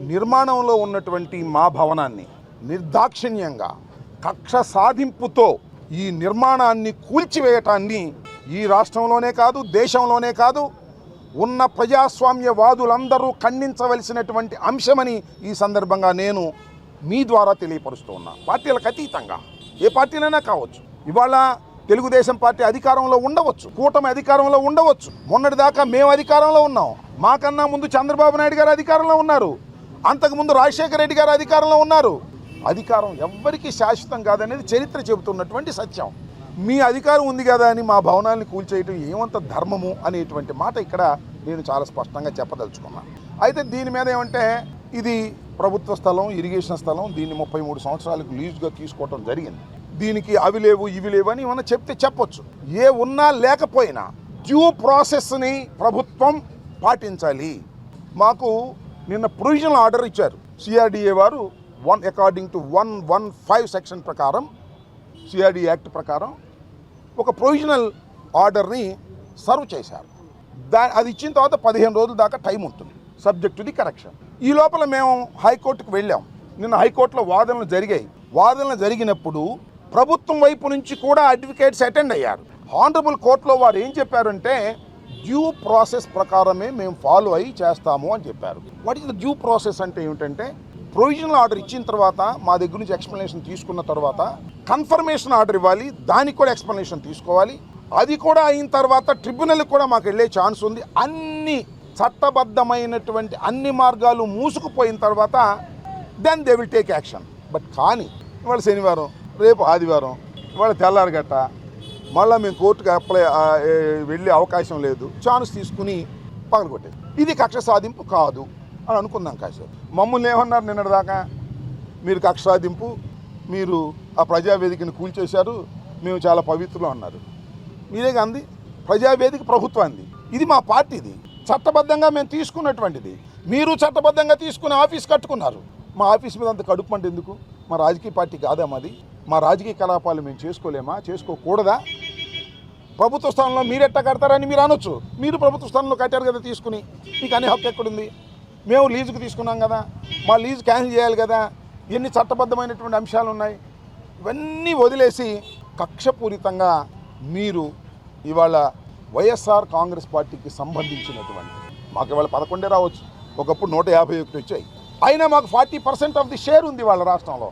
నిర్మాణంలో ఉన్నటువంటి మా భవనాన్ని నిర్దాక్షిణ్యంగా కక్ష సాధింపుతో ఈ నిర్మాణాన్ని కూల్చివేయటాన్ని ఈ రాష్ట్రంలోనే కాదు దేశంలోనే కాదు ఉన్న ప్రజాస్వామ్యవాదులందరూ ఖండించవలసినటువంటి అంశమని ఈ సందర్భంగా నేను మీ ద్వారా తెలియపరుస్తూ ఉన్నా. పార్టీలకు అతీతంగా. ఏ పార్టీలైనా కావచ్చు. ఇవాళ తెలుగుదేశం పార్టీ అధికారంలో ఉండవచ్చు. కూటమి అధికారంలో ఉండవచ్చు. మొన్నటిదాకా మేము అధికారంలో ఉన్నాం. మాకన్నా ముందు చంద్రబాబు నాయుడు గారు అధికారంలో ఉన్నారు. అంతకుముందు రాజశేఖర రెడ్డి గారు అధికారంలో ఉన్నారు. అధికారం ఎవ్వరికీ శాశ్వతం కాదనేది చరిత్ర చెబుతున్నటువంటి సత్యం. మీ అధికారం ఉంది కదా అని మా భవనాన్ని కూల్చేయటం ఏమంత ధర్మము అనేటువంటి మాట ఇక్కడ నేను చాలా స్పష్టంగా చెప్పదలుచుకున్నాను అయితే దీని మీద ఏమంటే ఇది ప్రభుత్వ స్థలం ఇరిగేషన్ స్థలం దీన్ని ముప్పై మూడు సంవత్సరాలకు లీజుగా తీసుకోవటం జరిగింది. దీనికి అవి లేవు ఇవి లేవు అని ఏమన్నా చెప్తే చెప్పొచ్చు. ఏ ఉన్నా లేకపోయినా డ్యూ ప్రాసెస్ని ప్రభుత్వం పాటించాలి. మాకు నిన్న ప్రొవిజనల్ ఆర్డర్ ఇచ్చారు. సిఆర్డిఏ వారు one according to one one five section ప్రకారం సిఆర్డి యాక్ట్ ప్రకారం ఒక ప్రొవిజనల్ ఆర్డర్ని సర్వ్ చేశారు. దా అది ఇచ్చిన తర్వాత పదిహేను రోజుల దాకా టైం ఉంటుంది సబ్జెక్ట్ టు ది కరెక్షన్ ఈ లోపల మేము హైకోర్టుకు వెళ్ళాం. నిన్న హైకోర్టులో వాదనలు జరిగాయి. వాదనలు జరిగినప్పుడు ప్రభుత్వం వైపు నుంచి కూడా అడ్వకేట్స్ అటెండ్ అయ్యారు. హానరబుల్ కోర్టులో వారు ఏం చెప్పారంటే డ్యూ ప్రాసెస్ ప్రకారమే మేము ఫాలో అయ్యి చేస్తాము అని చెప్పారు. What is the due process అంటే ఏమిటంటే ప్రొవిజనల్ ఆర్డర్ ఇచ్చిన తర్వాత మా దగ్గర నుంచి ఎక్స్ప్లెనేషన్ తీసుకున్న తర్వాత కన్ఫర్మేషన్ ఆర్డర్ ఇవ్వాలి దానికి కూడా ఎక్స్ప్లెనేషన్ తీసుకోవాలి. అది కూడా అయిన తర్వాత ట్రిబ్యునల్కి కూడా మాకు వెళ్ళే ఛాన్స్ ఉంది. అన్ని చట్టబద్ధమైనటువంటి అన్ని మార్గాలు మూసుకుపోయిన తర్వాత then they will take action but కానీ ఇవాళ శనివారం రేపు ఆదివారం ఇవాళ తెల్లారగట్ట మళ్ళీ మేము కోర్టుకు అప్లై వెళ్ళే అవకాశం లేదు. ఛాన్స్ తీసుకుని పగలగొట్టేది ఇది కక్ష సాధింపు కాదు అని అనుకుందాం కాసేపు మమ్మల్ని ఏమన్నారు నిన్నటిదాకా? మీరు కక్ష సాధింపు మీరు ఆ ప్రజావేదికను కూల్చేశారు మేము చాలా పవిత్రులు అన్నారు. మీరే అంది ప్రజావేదిక ప్రభుత్వాన్ని. ఇది మా పార్టీది చట్టబద్ధంగా మేము తీసుకున్నటువంటిది. మీరు చట్టబద్ధంగా తీసుకుని ఆఫీస్ కట్టుకున్నారు. మా ఆఫీస్ మీద అంత కడుపు ఎందుకు మా రాజకీయ పార్టీ కాదా మాది? మా రాజకీయ కలాపాలు మేము చేసుకోలేమా? చేసుకోకూడదా? ప్రభుత్వ స్థానంలో మీరు ఎట్ట కడతారని మీరు అనొచ్చు. మీరు ప్రభుత్వ స్థానంలో కట్టారు కదా తీసుకుని. మీకు అనే హక్కు ఎక్కడుంది? మేము లీజుకు తీసుకున్నాం కదా. మా లీజు క్యాన్సిల్ చేయాలి కదా. ఎన్ని చట్టబద్ధమైనటువంటి అంశాలు ఉన్నాయి? ఇవన్నీ వదిలేసి కక్షపూరితంగా మీరు ఇవాళ వైఎస్ఆర్ కాంగ్రెస్ పార్టీకి సంబంధించినటువంటి మాకు ఇవాళ పదకొండే రావచ్చు. ఒకప్పుడు నూట యాభై ఒకటి వచ్చాయి. అయినా మాకు forty percent of the share ఉంది వాళ్ళ రాష్ట్రంలో.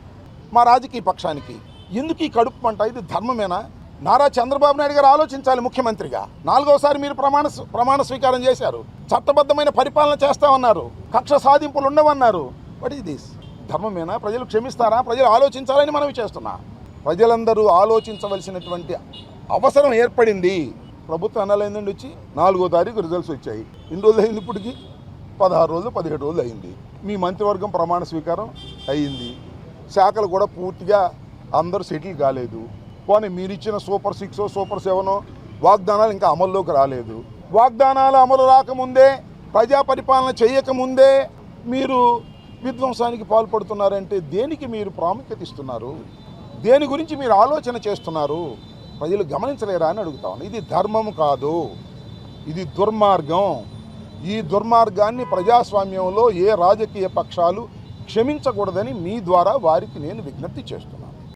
మా రాజకీయ పక్షానికి. ఎందుకు ఈ కడుపు పంట ఇది ధర్మమేనా? నారా చంద్రబాబు నాయుడు గారు ఆలోచించాలి ముఖ్యమంత్రిగా. నాలుగోసారి మీరు ప్రమాణ ప్రమాణ స్వీకారం చేశారు. చట్టబద్ధమైన పరిపాలన చేస్తామన్నారు. కక్ష సాధింపులు ఉండవన్నారు. వాట్ ఈస్ దిస్ ధర్మమేనా? ప్రజలు క్షమిస్తారా? ప్రజలు ఆలోచించాలని మనవి చేస్తున్నా. ప్రజలందరూ ఆలోచించవలసినటువంటి అవసరం ఏర్పడింది. ప్రభుత్వం అనాలైందండి వచ్చి నాలుగో తారీఖు రిజల్ట్స్ వచ్చాయి. ఎన్ని రోజులు అయింది ఇప్పటికి? పదహారు రోజులు పదిహేడు రోజులు అయింది. మీ మంత్రివర్గం ప్రమాణ స్వీకారం అయ్యింది శాఖలు కూడా పూర్తిగా అందరూ సెటిల్ కాలేదు. పోనీ మీరు ఇచ్చిన సూపర్ సిక్స్ సూపర్ సెవెన్ వాగ్దానాలు ఇంకా అమల్లోకి రాలేదు. వాగ్దానాలు అమలు రాకముందే ప్రజా పరిపాలన చేయకముందే మీరు విధ్వంసానికి పాల్పడుతున్నారంటే దేనికి మీరు ప్రాముఖ్యత ఇస్తున్నారు? దేని గురించి మీరు ఆలోచన చేస్తున్నారు? ప్రజలు గమనించలేరా అని అడుగుతాను ఇది ధర్మం కాదు. ఇది దుర్మార్గం. ఈ దుర్మార్గాన్ని ప్రజాస్వామ్యంలో ఏ రాజకీయ పక్షాలు క్షమించకూడదని మీ ద్వారా వారికి నేను విజ్ఞప్తి చేస్తున్నాను.